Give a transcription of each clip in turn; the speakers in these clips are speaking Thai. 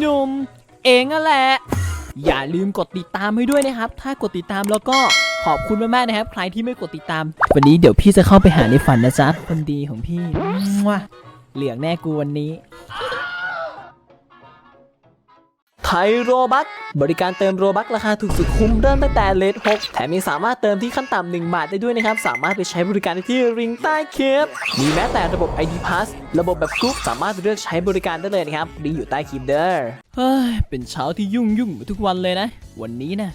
หนุ่ม เองนั่นแหละ อย่าลืมกดติดตามให้ด้วยนะครับ ถ้ากดติดตามแล้วก็ขอบคุณมากๆนะครับ ใครที่ไม่กดติดตาม วันนี้เดี๋ยวพี่จะเข้าไปหาในฝันนะจ๊ะคนดีของพี่มั่วเหลืองแน่กูวันนี้ ทยโรบัคบริการเติมโรบัคราคาถูกสุดคุ้มเริ่มตั้งแต่เลท6แถมยังสามารถเติมที่ขั้นต่ำ1บาทได้ด้วยนะครับ สามารถไปใช้บริการได้ที่ริงใต้คลิปมีแม้แต่ระบบ ID Pass ระบบแบบกรุ๊ปสามารถเลือกใช้บริการได้เลยนะครับลิงก์อยู่ใต้คลิปเด้อเฮ้ยเป็นเช้าที่ยุ่งยุ่งเหมือนทุกวันเลยนะ วันนี้นะ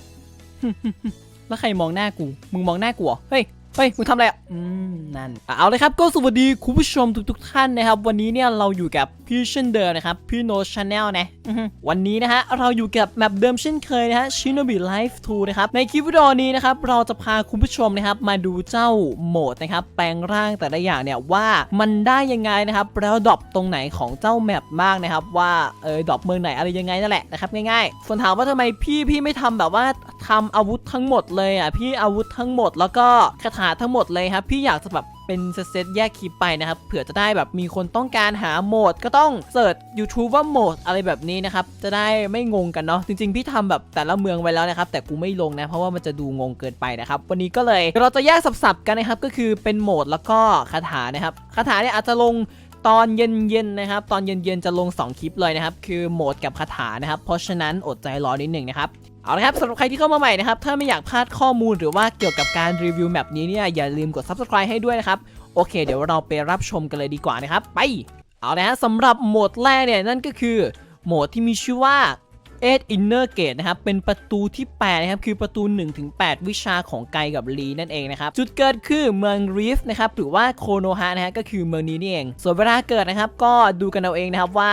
แล้วใครมองหน้ากู มึงมองหน้ากูเหรอเฮ้ย เฮ้ยมึงทำอะไรอะอืมนั่นเอาเลยครับก็สวัสดีคุณผู้ชมทุกๆทท่านนะครับ วันนี้เนี่ยเราอยู่กับพี่เช่นเดิมนะครับพี่โนชาแนลนะวันนี้นะฮะเราอยู่กับแมปเดิมเช่นเคยนะฮะชิน o บิไลฟ์2นะครับในคลิปวิดีโอนี้นะครับเราจะพาคุณผู้ชมนะครับมาดูเจ้าโหมดนะครับแปลงร่างแต่ละอย่างเนี่ยว่ามันได้ยังไงนะครับแล้วดรอปตรงไหนของเจ้าแมปบ้างนะครับว่าเออดรอปเมืองไหนอะไรยังไงนั่นแหละนะครับง่ายๆส่วนถามว่าทำไมพี่พี่ไม่ทำแบบว่าทำอาวุธทั้งหมดเลยอะพี่อาวุธทั้งหมดแล้วก็คาถาทั้งหมดเลยครับ พี่อยากจะแบบเป็นเซตแยกคลิปไปนะครับเผื่อจะได้แบบมีคนต้องการหาโหมดก็ต้องเสิร์ช YouTube ว่าโหมดอะไรแบบนี้นะครับ จะได้ไม่งงกันเนาะจริง ๆ พี่ทำแบบแต่ละเมืองไว้แล้วนะครับ แต่กูไม่ลงนะ เพราะว่ามันจะดูงงเกินไปนะครับ วันนี้ก็เลยเราจะแยกสับๆกันนะครับก็คือเป็นโหมดแล้วก็คาถานะครับคาถาเนี่ยอาจจะลง ตอนเย็นๆนะครับ ตอนเย็นๆจะลง 2 คลิปเลยนะครับ คือโหมดกับคาถานะครับ เพราะฉะนั้นอดใจรอนิดหนึ่งนะครับ เอาละครับสำหรับใครที่เข้ามาใหม่นะครับ ถ้าไม่อยากพลาดข้อมูลหรือว่าเกี่ยวกับการรีวิวแมปนี้เนี่ยอย่าลืมกด subscribe ให้ด้วยนะครับ โอเค เดี๋ยวเราไปรับชมกันเลยดีกว่านะครับ ไป เอาละฮะสำหรับโหมดแรกเนี่ยนั่นก็คือโหมดที่มีชื่อว่า 8 Inner Gate นะครับ เป็นประตูที่ 8 นะครับ คือประตู 1-8 วิชาของไกกับลีนั่นเองนะครับ จุดเกิดคือเมืองรีฟนะครับ หรือว่าโคโนฮะนะฮะ ก็คือเมืองนี้นี่เอง ส่วนเวลาเกิดนะครับ ก็ดูกันเอาเองนะครับว่า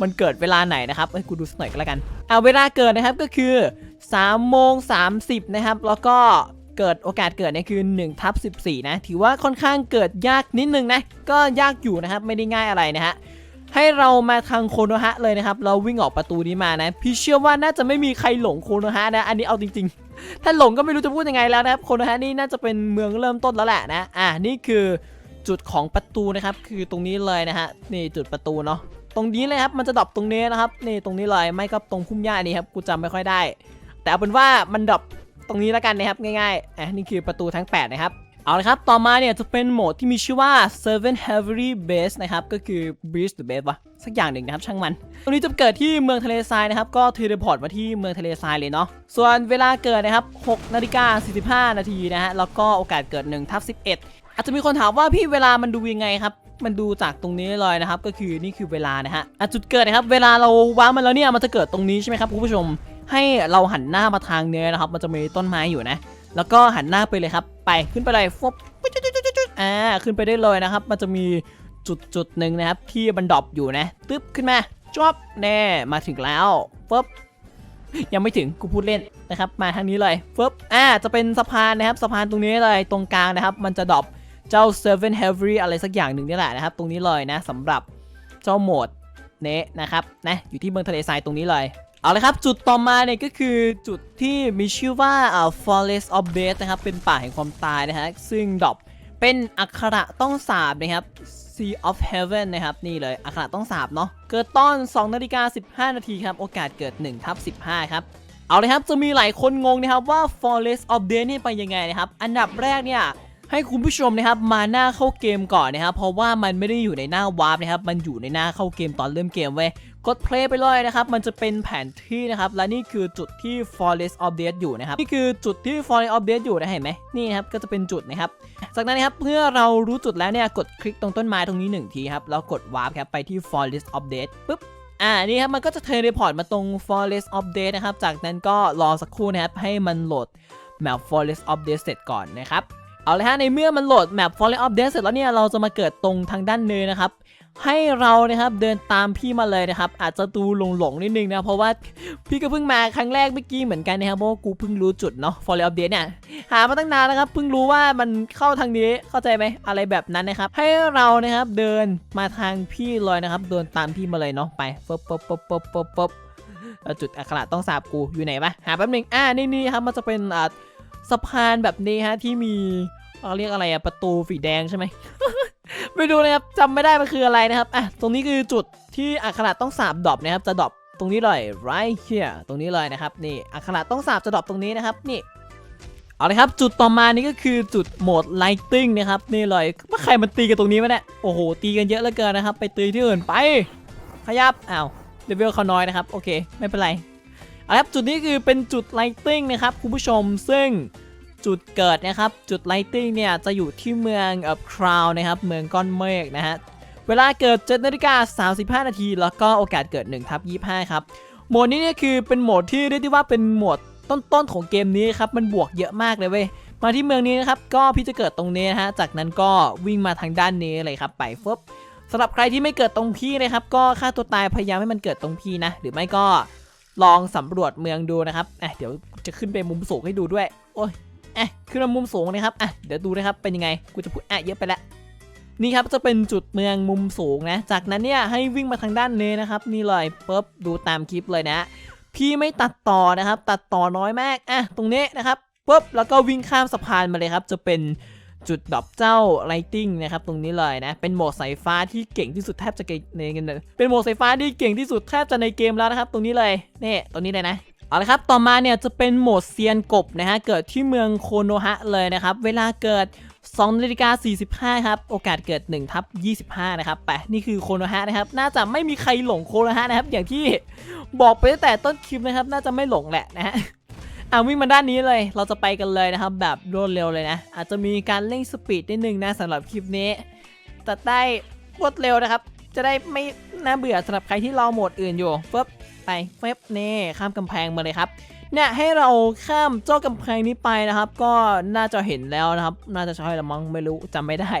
มันเกิดเวลาไหนนะครับเอ้ยกูดูสักหน่อยก็แล้วกัน เอาเวลาเกิดนะครับก็คือ3โมง30นะครับ แล้วก็เกิดโอกาสเกิดเนี่ยคือ1ทับ14 นะ ถือว่าค่อนข้างเกิดยากนิดนึงนะ ก็ยากอยู่นะครับ ไม่ได้ง่ายอะไรนะฮะ ให้เรามาทางโคโนฮะเลยนะครับ เราวิ่งออกประตูนี้มานะ พี่เชื่อว่าน่าจะไม่มีใครหลงโคโนฮะนะ อันนี้เอาจริง ๆ ถ้าหลงก็ไม่รู้จะพูดยังไงแล้วนะครับ โคโนฮะนี่น่าจะเป็นเมืองเริ่มต้นแล้วแหละนะ อะนี่คือจุดของประตูนะครับ คือตรงนี้เลยนะฮะ นี่จุดประตูเนาะ ตรงนี้เลยครับ มันจะดรอปตรงนี้นะครับ นี่ตรงนี้เลย ไม่ก็ตรงพุ่มหญ้านี่ครับ กูจำไม่ค่อยได้ แต่เอาเป็นว่ามันดรอปตรงนี้แล้วกันนะครับ ง่ายๆ อะนี่คือประตูทั้ง 8 นะครับ เอาละครับ ต่อมาเนี่ยจะเป็นโหมดที่มีชื่อว่า Seven Heavy Base นะครับ ก็คือ Breeze the Base วะสักอย่างหนึ่งนะครับ ช่างมัน ตรงนี้จะเกิดที่เมืองทะเลทรายนะครับ ก็เทเลพอร์ตมาที่เมืองทะเลทรายเลยเนาะ ส่วนเวลาเกิดนะครับ6นาฬิกา45 นาทีนะฮะ แล้วก็โอกาสเกิด1ทับ11 อาจจะมีคนถามว่าพี่เวลามันดูยังไงครับ มันดูจากตรงนี้เลยนะครับ ก็คือนี่คือเวลานะฮะจุดเกิดนะครับ เวลาเราว้ามันแล้วเนี่ย มันจะเกิดตรงนี้ใช่ไหมครับคุณผู้ชม ให้เราหันหน้ามาทางเนี้ยนะครับ มันจะมีต้นไม้อยู่นะ แล้วก็หันหน้าไปเลยครับ ไปขึ้นไปเลยฟบอ่าขึ้นไปได้เลยนะครับ มันจะมีจุดจุดหนึ่งนะครับ ที่มันดรอปอยู่นะ ตึ๊บขึ้นมาจอบแน่มาถึงแล้วฟบยังไม่ถึงกูพูดเล่นนะครับ มาทางนี้เลยฟบอ่าจะเป็นสะพานนะครับสะพานตรงนี้เลยตรงกลางนะครับ มันจะดรอปเจ้า Seven Heavy อะไรสักอย่างหนึ่งนี่แหละนะครับ ตรงนี้เลยนะสำหรับเจ้าโหมดเนะนะครับนะอยู่ที่เมืองทะเลทรายตรงนี้เลย เอาละครับ จุดต่อมาเนี่ยก็คือจุดที่มีชื่อว่าอ่า Forest of Death นะครับ เป็นป่าแห่งความตายนะฮะ ซึ่งดอปเป็นอักขระต้องสาบนะครับ Sea of Heaven นะครับ นี่เลยอักขระต้องสาบเนาะ เกิดตอน2นาฬิกา15 นาทีครับ โอกาสเกิด1ทับ15 ครับ เอาเลยครับ จะมีหลายคนงงนะครับว่า Forest of Death นี่ไปยังไงนะครับ อันดับแรกเนี่ย ให้คุณผู้ชมนะครับมาหน้าเข้าเกมก่อนนะครับเพราะว่ามันไม่ได้อยู่ในหน้าวาร์ปนะครับมันอยู่ในหน้าเข้าเกมตอนเริ่มเกมเว้ยกดเพลย์ไปเลยนะครับ มันจะเป็นแผนที่นะครับ และนี่คือจุดที่ Forest of Death อยู่นะครับ นี่คือจุดที่ Forest of Death อยู่นะเห็นไหมนี่นะครับ ก็จะเป็นจุดนะครับ จากนั้นนะครับ เมื่อเรารู้จุดแล้วเนี่ย กดคลิกตรงต้นไม้ตรงนี้หนึ่งทีครับ แล้วกดวาร์ปครับ ไปที่ Forest of Death ปุ๊บ อ่า นี่ครับ มันก็จะเทเลพอร์ตมาตรง Forest of Death นะครับ จากนั้นก็รอสักครู่นะครับ ให้มันโหลดแมป Forest of Death เสร็จก่อนนะครับ เอาเลยฮะในเมื่อมันโหลดแมป Forest of Death เสร็จแล้วเนี่ยเราจะมาเกิดตรงทางด้านเนินนะครับ ให้เรานะครับเดินตามพี่มาเลยนะครับ อาจจะดูหลงๆนิดนึงนะ เพราะว่าพี่ก็เพิ่งมาครั้งแรกเมื่อกี้เหมือนกันนะครับเพราะว่ากูเพิ่งรู้จุดเนาะ Forest of Death เนี่ยหามาตั้งนานแล้วครับเพิ่งรู้ว่ามันเข้าทางนี้เข้าใจไหมอะไรแบบนั้นนะครับ ให้เรานะครับเดินมาทางพี่เลยนะครับ เดินตามพี่มาเลยเนาะไปปุ๊บปุ๊บปุ๊บปุ๊บปุ๊บปุ๊บแล้วจุดอักขระต้องสาบกูอยู่ไหนปะหาแป๊บนึงอ่านี่นี่ครับมันจะเป็นอ่า สะพานแบบนี้ฮะที่มีเราเรียกอะไรอะประตูสีแดงใช่ไหมไม่ดูนะครับจำไม่ได้มันคืออะไรนะครับอะตรงนี้คือจุดที่อักขระต้องสาบดรอปนะครับจะดรอปตรงนี้เลย right here ตรงนี้เลยนะครับนี่อักขระต้องสาบจะดรอปตรงนี้นะครับนี่เอาเลยครับจุดต่อมานี่ก็คือจุดโหมด lighting นะครับนี่เลยว่าใครมันตีกันตรงนี้วะเนี่ยโอ้โหตีกันเยอะเหลือเกินนะครับ ไปตีที่อื่นไป ขยับอ้าวเลเวลเขาน้อยนะครับโอเค ไม่เป็นไร เอาละครับจุดนี้คือเป็นจุด lighting นะครับคุณผู้ชมซึ่งจุดเกิดนะครับจุด lighting เนี่ยจะอยู่ที่เมืองเอ่อคราวนะครับเมืองก้อนเมฆนะฮะเวลาเกิด7นาฬิกา35 นาที แล้วก็โอกาสเกิด1ทับ25 ครับ โหมดนี้เนี่ยคือเป็นโหมดที่เรียกได้ว่าเป็นโหมดต้นๆของเกมนี้ครับ มันบวกเยอะมากเลยเว้ย มาที่เมืองนี้นะครับ ก็พี่จะเกิดตรงนี้นะฮะ จากนั้นก็วิ่งมาทางด้านนี้เลยครับ ไปฟึบสำหรับใครที่ไม่เกิดตรงพี่นะครับ ก็ฆ่าตัวตายพยายามให้มันเกิดตรงพี่นะ หรือไม่ก็ ลองสำรวจเมืองดูนะครับอะเดี๋ยวจะขึ้นไปมุมสูงให้ดูด้วย โอ้ยเอ๊ะขึ้นมามุมสูงนะครับอะเดี๋ยวดูนะครับเป็นยังไง กูจะพูดอะเยอะไปล้วนี่ครับจะเป็นจุดเมืองมุมสูงนะ จากนั้นเนี่ยให้วิ่งมาทางด้านนี้นะครับ นี่เลยปุ๊บดูตามคลิปเลยนะ พี่ไม่ตัดต่อนะครับ ตัดต่อน้อยมาก อะ ตรงนี้นะครับปุ๊บแล้วก็วิ่งข้ามสะพานมาเลยครับ จะเป็น จุดดอกเจ้าไลติงนะครับตรงนี้เลยนะ เป็นโหมดสายฟ้าที่เก่งที่สุดแทบจะในเกมเป็นโหมดสายฟ้าที่เก่งที่สุดแทบจะในเกมแล้วนะครับ ตรงนี้เลยนี่ตรงนี้เลยนะเอาละครับ ต่อมาเนี่ยจะเป็นโหมดเซียนกบนะฮะ เกิดที่เมืองโคโนฮะเลยนะครับ เวลาเกิด2นาฬิกา45 ครับ โอกาสเกิด1ทับ25 นะครับไปนี่คือโคโนฮะนะครับ น่าจะไม่มีใครหลงโคโนฮะนะครับ อย่างที่บอกไปตั้งแต่ต้นคลิปนะครับ น่าจะไม่หลงแหละนะฮะ อะวิ่งมาด้านนี้เลย เราจะไปกันเลยนะครับ แบบรวดเร็วเลยนะ อาจจะมีการเร่งสปีดนิดนึงนะสำหรับคลิปนี้แต่ได้รวดเร็วนะครับ จะได้ไม่น่าเบื่อสำหรับใครที่รอโหมดอื่นอยู่ปึ๊บไปเฟบเน่ข้ามกำแพงมาเลยครับเนี่ยให้เราข้ามเจ้ากำแพงนี้ไปนะครับ ก็น่าจะเห็นแล้วนะครับ น่าจะใช่ละมั้งไม่รู้จำไม่ได้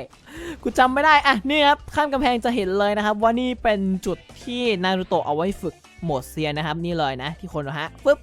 กูจำไม่ได้อะนี่ครับข้ามกำแพงจะเห็นเลยนะครับ ว่านี่เป็นจุดที่นารูโตะเอาไว้ฝึกโหมดเซียนนะครับ นี่เลยนะที่คนนะฮะปึ๊บ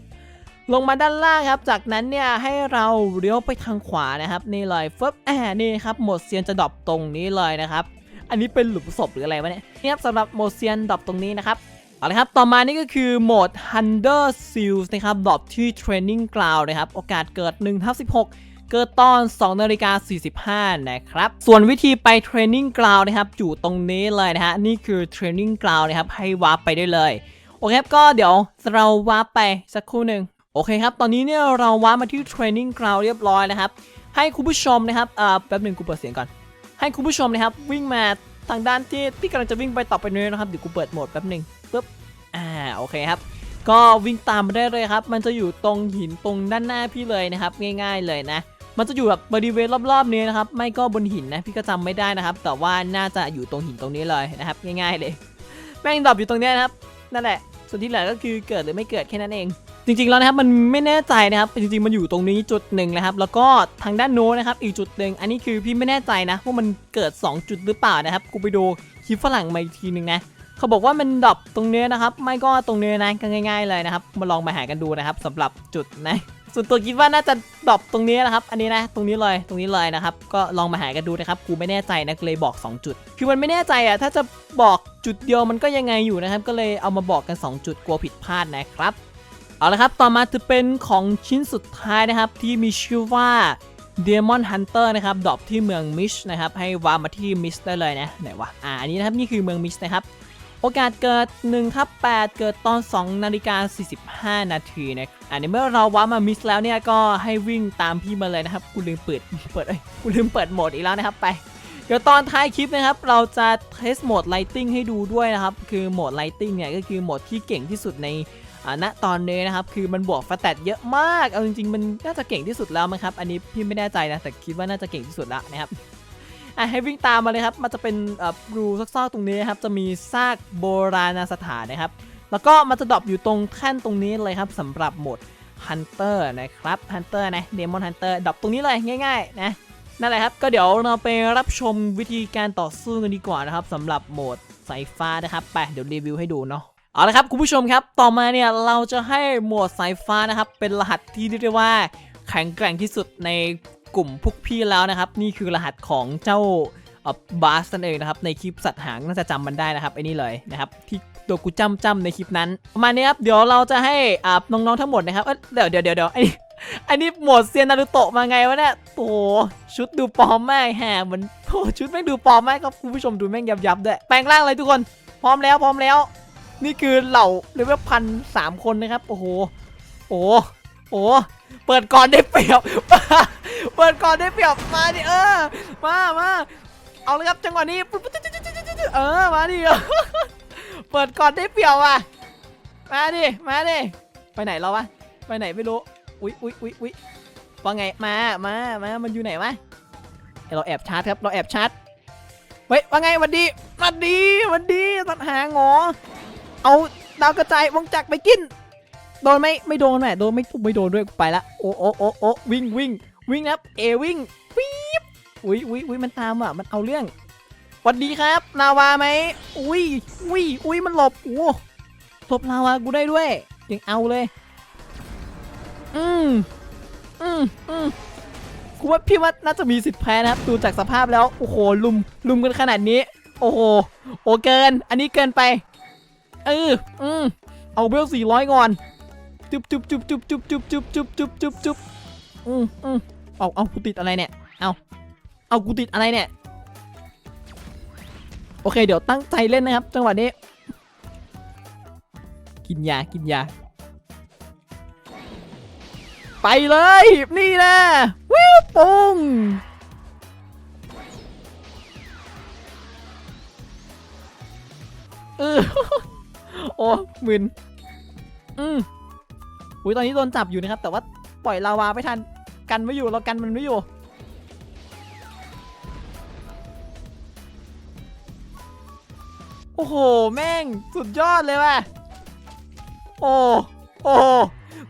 ลงมาด้านล่างครับ จากนั้นเนี่ยให้เราเลี้ยวไปทางขวานะครับนี่เลยฟึบแอ่านี่ครับโหมดเซียนจะดรอปตรงนี้เลยนะครับ อันนี้เป็นหลุมศพหรืออะไรวะเนี่ยนี่ครับสำหรับโหมดเซียนดรอปตรงนี้นะครับเอาละครับ ต่อมานี่ก็คือโหมด Thunder Seals นะครับดรอปที่ Training Ground นะครับ โอกาสเกิด1ทับ16 เกิดตอน 2นาฬิกา45 นะครับ ส่วนวิธีไป Training Ground นะครับ อยู่ตรงนี้เลยนะฮะ นี่คือ Training Ground นะครับ ให้วาร์ปไปได้เลย โอเคครับ ก็เดี๋ยวเราวาร์ปไปสักครู่หนึ่ง โอเคครับ ตอนนี้เนี่ยเราวามาที่ Training Ground เรียบร้อยนะครับ ให้คุณผู้ชมนะครับอ่าแป๊บหนึ่งกูเปิดเสียงก่อน ให้คุณผู้ชมนะครับวิ่งมาทางด้านที่ที่กำลังจะวิ่งไปต่อไปนี้นะครับเดี๋ยวกูเปิดโหมดแป๊บหนึ่งปึ๊บอ่าโอเคครับ ก็วิ่งตามมาได้เลยครับ มันจะอยู่ตรงหินตรงด้านหน้าพี่เลยนะครับ ง่าย ๆเลยนะ มันจะอยู่แบบบริเวณรอบๆนี้นะครับ ไม่ก็บนหินนะพี่ก็จำไม่ได้นะครับ แต่ว่าน่าจะอยู่ตรงหินตรงนี้เลยนะครับ ง่ายๆเลย แม่งดรอปอยู่ตรงนี้นะครับ นั่นแหละ ส่วนที่เหลือก็คือเกิดหรือไม่เกิดแค่นั้นเอง จริงๆแล้วนะครับมันไม่แน่ใจนะครับจริงๆมันอยู่ตรงนี้จุดหนึ่งนะครับแล้วก็ทางด้านโน้นนะครับอีกจุดหนึ่งอันนี้คือพี่ไม่แน่ใจนะว่ามันเกิด 2 จุดหรือเปล่านะครับกูไปดูคลิปฝรั่งมาอีกทีหนึ่งนะเขาบอกว่ามันดรอปตรงเนี้ยนะครับ ไม่ก็ตรงเนี้ยนะก็ง่าย ๆ เลยนะครับมาลองมาหากันดูนะครับสำหรับจุดนะส่วนตัวคิดว่าน่าจะดรอปตรงนี้นะครับ อันนี้นะ ตรงนี้เลยตรงนี้เลยนะครับ ก็ลองมาหากันดูนะครับ กูไม่แน่ใจนะเลยบอก 2 จุด คือมันไม่แน่ใจอะ ถ้าจะบอกจุดเดียวมันก็ยังไงอยู่นะครับ ก็เลยเอามาบอกกัน 2 จุดกลัวผิดพลาดนะครับ เอาละครับ ต่อมาจะเป็นของชิ้นสุดท้ายนะครับ ที่มีชื่อว่า Demon Hunter นะครับ ดรอปที่เมืองมิชนะครับ ให้วามาที่มิชได้เลยนะ ไหนวะ อ่า อันนี้นะครับ นี่คือเมืองมิชนะครับ โอกาสเกิด1ทับ8เกิดตอน 2 นาฬิกา 45 นาทีนะอันนี้เมื่อเราว้ามามิสแล้วเนี่ย ก็ให้วิ่งตามพี่มาเลยนะครับ กูลืมเปิด เปิดเอ้ย กูลืมเปิดโหมดอีกแล้วนะครับ ไป เดี๋ยวตอนท้ายคลิปนะครับ เราจะเทสโหมด Lighting ให้ดูด้วยนะครับ คือโหมด Lighting เนี่ย ก็คือโหมดที่เก่งที่สุดใน ณตอนนี้นะครับคือมันบวกฟาแตดเยอะมาก เอาจริงๆ มันน่าจะเก่งที่สุดแล้วมั้งครับ อันนี้พี่ไม่แน่ใจนะ แต่คิดว่าน่าจะเก่งที่สุดแล้วนะครับอะให้วิ่งตามมาเลยครับ มันจะเป็นรูซอกๆตรงนี้นครับ จะมีซากโบราณสถานนะครับ แล้วก็มันจะดรอปอยู่ตรงแท่นตรงนี้เลยครับสำหรับโหมด Hunter นะครับ Hunter นะ Demon Hunter ดรอปตรงนี้เลยง่ายๆนะนั่นแหละครับ ก็เดี๋ยวเราไปรับชมวิธีการต่อสู้กันดีกว่านะครับสำหรับโหมดสายฟ้านะครับ ไปเดี๋ยวรีวิวให้ดูเนาะ เอาละครับคุณผู้ชมครับ ต่อมาเนี่ยเราจะให้หมวดสายฟ้านะครับ เป็นรหัสที่เรียกได้ว่าแข็งแกร่งที่สุดในกลุ่มพวกพี่แล้วนะครับ นี่คือรหัสของเจ้าบาสนั่นเองนะครับ ในคลิปสัตว์หางน่าจะจำมันได้นะครับไอ้นี่เลยนะครับที่ตัวกูจำจำในคลิปนั้นประมาณนี้ครับเดี๋ยวเราจะให้อ่าน้องๆทั้งหมดนะครับเอ้ยเดี๋ยวเดี๋ยวเดี๋ยวเดี๋ยวไอ้อันนี้หมดเซียนนารุโตะมาไงวะเนี่ยโอ้ชุดดูปลอมมากแฮะเหมือนโอ้ชุดแม่งดูปลอมมากครับคุณผู้ชมดูแม่งยับยับด้วยแปลงร่างเลยทุกคน พร้อมแล้วพร้อมแล้ว นี่คือเหล่าเลเวลพันสามคนนะครับโอ้โหโอ้โห โอ้โห เปิดก่อนได้เปรียบ เปิดก่อนได้เปรียบ มาดิเออ มามาเอาเลยครับจังหวะนี้ปุ๊บปุ๊บจิ๊ดจิ๊ดจิ๊ดจิ๊ดจิ๊ดเออ มาดิเปิดก่อนได้เปรียบว่ะ มาดิ มาดิ ไปไหนแล้วะ ไปไหนไม่รู้ อุ๊ยอุ๊ยอุ๊ยอุ๊ยว่าไง มา มา มา มันอยู่ไหนวะเฮ้ยเราแอบชาร์จครับ เราแอบชาร์จเฮ้ยว่าไงวันดีวันดีวันดีตัดหางหรอ เอาดาวกระจายวงจักรไปกิน โดนไหมไม่โดนแหมโดนไม่ไม่โดนด้วยกูไปละโอ้โอ้โอ้โอ้วิ่งวิ่งวิ่งนะครับเอวิ่งปี๊บอุ้ยอุ้ยอุ้ยมันตามอะมันเอาเรื่องสวัสดีครับ นาวาไหมอุ้ยอุ้ยอุ้ยมันหลบโอ้หลบนาวากูได้ด้วยยังเอาเลย อืมอืมอืมกูว่าพี่ว่าน่าจะมีสิทธิ์แพ้นะครับ ดูจากสภาพแล้ว โอ้โหลุมลุมกันขนาดนี้ โอ้โหโอ้เกิน อันนี้เกินไป เอออืมเอาเบลสี่ร้อยก่อนจุบจุบจุบจุบจุบจุบจุบจุบจุบจุบจุบอืมอืมเอาเอากูติดอะไรเนี่ยเอาเอากูติดอะไรเนี่ยโอเค เดี๋ยวตั้งใจเล่นนะครับ จังหวะนี้ กินยากินยา ไปเลยนี่นะวิวปุงเออ โอ้มึนอืมอุ้ยตอนนี้โดนจับอยู่นะครับ แต่ว่าปล่อยลาวาไม่ทันกันไม่อยู่เรากันมันไม่อยู่ โอ้โห แม่ง สุดยอดเลยว่ะ โอ้โอ้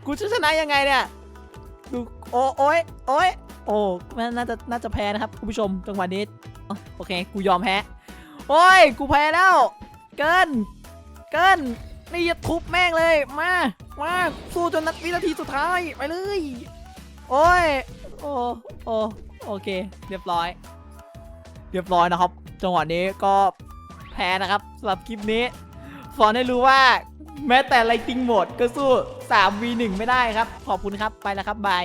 กูจะชนะยังไงเนี่ยดูโอ้โอ้ยโอ้ยโอ้น่าจะน่าจะแพ้นะครับคุณผู้ชมจังหวะนี้โอเค กูยอมแพ้โอ้ย กูแพ้แล้ว เกิน เกินนี่จะทุบแม่งเลย มา มา สู้จนนาวินาทีสุดท้าย ไปเลย โอ้ย โอ้โอ้โอเค เรียบร้อย เรียบร้อยนะครับ จังหวะนี้ก็แพ้นะครับสำหรับคลิปนี้ สอนให้รู้ว่า แม้แต่ไลติงโหมดก็สู้ 3v1 ไม่ได้ครับ ขอบคุณครับ ไปแล้วครับ บาย